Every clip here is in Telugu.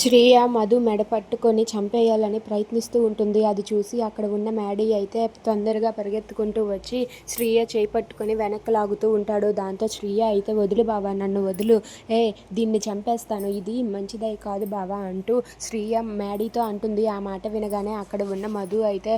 శ్రీయ మధు మెడ పట్టుకొని చంపేయాలని ప్రయత్నిస్తూ ఉంటుంది. అది చూసి అక్కడ ఉన్న మ్యాడీ అయితే తొందరగా పరిగెత్తుకుంటూ వచ్చి శ్రీయ చేయి పట్టుకొని వెనక్కి లాగుతూ ఉంటాడు. దాంతో శ్రీయ అయితే వదులు బావా నన్ను వదులు. ఏ దీన్ని చంపేస్తాను. ఇది మంచిదై కాదు బావా అంటూ శ్రీయ మ్యాడీతో అంటుంది. ఆ మాట వినగానే అక్కడ ఉన్న మధు అయితే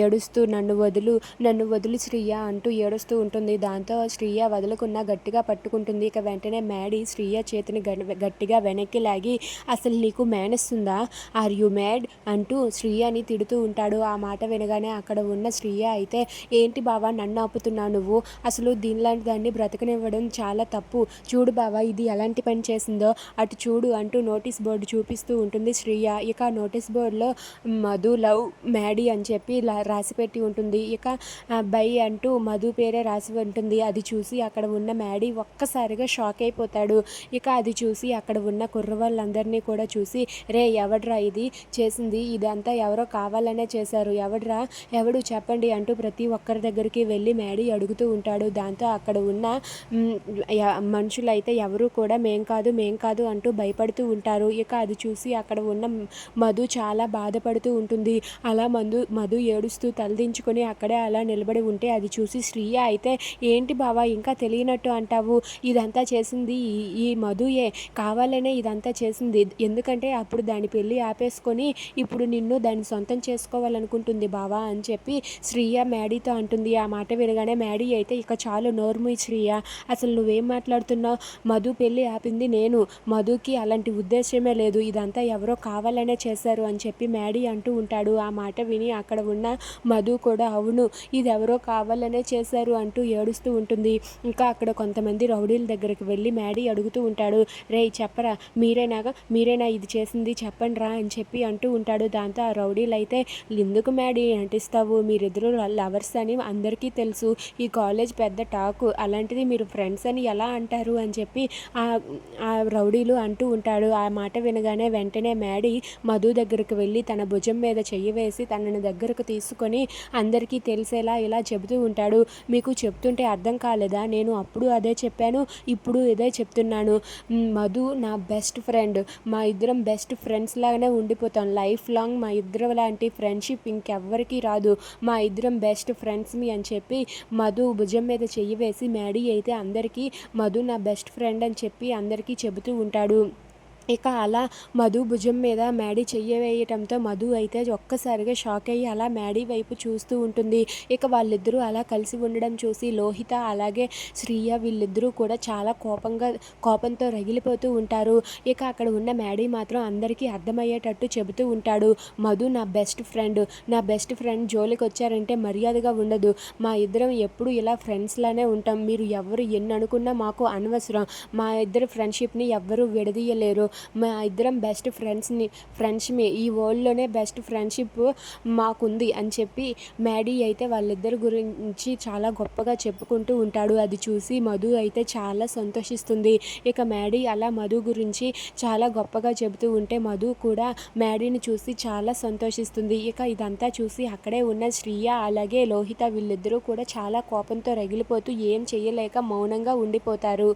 ఏడుస్తూ నన్ను వదులు నన్ను వదులు శ్రీయ అంటూ ఏడుస్తూ ఉంటుంది. దాంతో శ్రీయ వదులుకున్నా గట్టిగా పట్టుకుంటుంది. ఇక వెంటనే మ్యాడీ శ్రీయ చేతిని గట్టిగా వెనక్కి లాగి అసలు నీకు మేనస్ ఉందా ఆర్ యు మ్యాడ్ అంటూ శ్రీయని తిడుతూ ఉంటాడు. ఆ మాట వినగానే అక్కడ ఉన్న శ్రీయ అయితే ఏంటి బావా నన్ను ఆపుతున్నావు నువ్వు? అసలు దీనిలాంటి దాన్ని బ్రతకనివ్వడం చాలా తప్పు. చూడు బావా ఇది ఎలాంటి పని చేసిందో? అటు చూడు అంటూ నోటీస్ బోర్డు చూపిస్తూ ఉంటుంది శ్రీయ. ఇక నోటీస్ బోర్డులో మధు లవ్ మ్యాడీ అని చెప్పి రాసి రాసిపెట్టి ఉంటుంది. ఇక బై అంటూ మధు పేరే రాసి ఉంటుంది. అది చూసి అక్కడ ఉన్న మ్యాడీ ఒక్కసారిగా షాక్ అయిపోతాడు. ఇక అది చూసి అక్కడ ఉన్న కుర్రవాళ్ళందరినీ కూడా కూడా చూసి రే ఎవడ్రా ఇది? చేసింది ఇదంతా ఎవరో కావాలనే చేశారు. ఎవడ్రా? ఎవడు చెప్పండి అంటూ ప్రతి ఒక్కరి దగ్గరికి వెళ్ళి మేడి అడుగుతూ ఉంటాడు. దాంతో అక్కడ ఉన్న మనుషులైతే ఎవరు కూడా మేం కాదు మేం కాదు అంటూ భయపడుతూ ఉంటారు. ఇక అది చూసి అక్కడ ఉన్న మధు చాలా బాధపడుతూ ఉంటుంది. అలా మందు మధు ఏడుస్తూ తలదించుకొని అక్కడే అలా నిలబడి ఉంటే అది చూసి శ్రీయ అయితే ఏంటి బావా ఇంకా తెలియనట్టు అంటావు? ఇదంతా చేసింది ఈ- ఈ మధుయే. కావాలనే ఇదంతా చేసింది. ఎందుకంటే అప్పుడు దాని పెళ్ళి ఆపేసుకొని ఇప్పుడు నిన్ను దాన్ని సొంతం చేసుకోవాలనుకుంటుంది బావా అని చెప్పి శ్రీయ మ్యాడీతో అంటుంది. ఆ మాట వినగానే మ్యాడీ అయితే ఇక చాలు నోర్ముయ్ శ్రీయ. అసలు నువ్వేం మాట్లాడుతున్నావు? మధు పెళ్ళి ఆపింది నేను. మధుకి అలాంటి ఉద్దేశమే లేదు. ఇదంతా ఎవరో కావాలనే చేశారు అని చెప్పి మ్యాడీ అంటూ ఉంటాడు. ఆ మాట విని అక్కడ ఉన్న మధు కూడా అవును ఇది ఎవరో కావాలనే చేశారు అంటూ ఏడుస్తూ ఉంటుంది. ఇంకా అక్కడ కొంతమంది రౌడీల దగ్గరికి వెళ్ళి మ్యాడీ అడుగుతూ ఉంటాడు. రేయ్ చెప్పరా మీరేనాగా? మీరేనా ఇది చేసింది చెప్పండి రా అని చెప్పి అంటూ ఉంటాడు. దాంతో ఆ రౌడీలు అయితే ఎందుకు మ్యాడీ అంటిస్తావు? మీరిద్దరు లవర్స్ అని అందరికీ తెలుసు. ఈ కాలేజ్ పెద్ద టాకు. అలాంటిది మీరు ఫ్రెండ్స్ అని ఎలా అంటారు? అని చెప్పి ఆ రౌడీలు అంటూ ఉంటాడు. ఆ మాట వినగానే వెంటనే మ్యాడీ మధు దగ్గరకు వెళ్ళి తన భుజం మీద చెయ్యి వేసి తనని దగ్గరకు తీసుకొని అందరికీ తెలిసేలా ఇలా చెబుతూ ఉంటాడు. మీకు చెప్తుంటే అర్థం కాలేదా? నేను అప్పుడు అదే చెప్పాను ఇప్పుడు ఇదే చెప్తున్నాను. మధు నా బెస్ట్ ఫ్రెండ్. మా ఇద్దరం బెస్ట్ ఫ్రెండ్స్ లాగానే ఉండిపోతాం. లైఫ్ లాంగ్ మా ఇద్దరు లాంటి ఫ్రెండ్షిప్ ఇంకెవ్వరికీ రాదు. మా ఇద్దరం బెస్ట్ ఫ్రెండ్స్ మీ అని చెప్పి మధు భుజం మీద చెయ్యి వేసి మ్యాడీ అయితే అందరికీ మధు నా బెస్ట్ ఫ్రెండ్ అని చెప్పి అందరికీ చెబుతూ ఉంటాడు. ఇక అలా మధు భుజం మీద మ్యాడీ చెయ్యి వేయటంతో మధు అయితే ఒక్కసారిగా షాక్ అయ్యి అలా మ్యాడీ వైపు చూస్తూ ఉంటుంది. ఇక వాళ్ళిద్దరూ అలా కలిసి ఉండడం చూసి లోహిత అలాగే శ్రీయ వీళ్ళిద్దరూ కూడా చాలా కోపంగా కోపంతో రగిలిపోతూ ఉంటారు. ఇక అక్కడ ఉన్న మ్యాడీ మాత్రం అందరికీ అర్థమయ్యేటట్టు చెబుతూ ఉంటాడు. మధు నా బెస్ట్ ఫ్రెండ్ నా బెస్ట్ ఫ్రెండ్ జోలికి వచ్చారంటే మర్యాదగా ఉండదు. మా ఇద్దరం ఎప్పుడు ఇలా ఫ్రెండ్స్లానే ఉంటాం. మీరు ఎవరు ఎన్ని అనుకున్నా మాకు అనవసరం. మా ఇద్దరు ఫ్రెండ్షిప్ని ఎవ్వరూ విడదీయలేరు. మా ఇద్దరం బెస్ట్ ఫ్రెండ్స్ని ఫ్రెండ్షిప్ ఈ వరల్డ్లోనే బెస్ట్ ఫ్రెండ్షిప్ మాకుంది అని చెప్పి మ్యాడీ అయితే వాళ్ళిద్దరి గురించి చాలా గొప్పగా చెప్పుకుంటూ ఉంటాడు. అది చూసి మధు అయితే చాలా సంతోషిస్తుంది. ఇక మ్యాడీ అలా మధు గురించి చాలా గొప్పగా చెబుతూ ఉంటే మధు కూడా మ్యాడీని చూసి చాలా సంతోషిస్తుంది. ఇక ఇదంతా చూసి అక్కడే ఉన్న శ్రీయ అలాగే లోహిత వీళ్ళిద్దరూ కూడా చాలా కోపంతో రగిలిపోతూ ఏం చేయలేక మౌనంగా ఉండిపోతారు.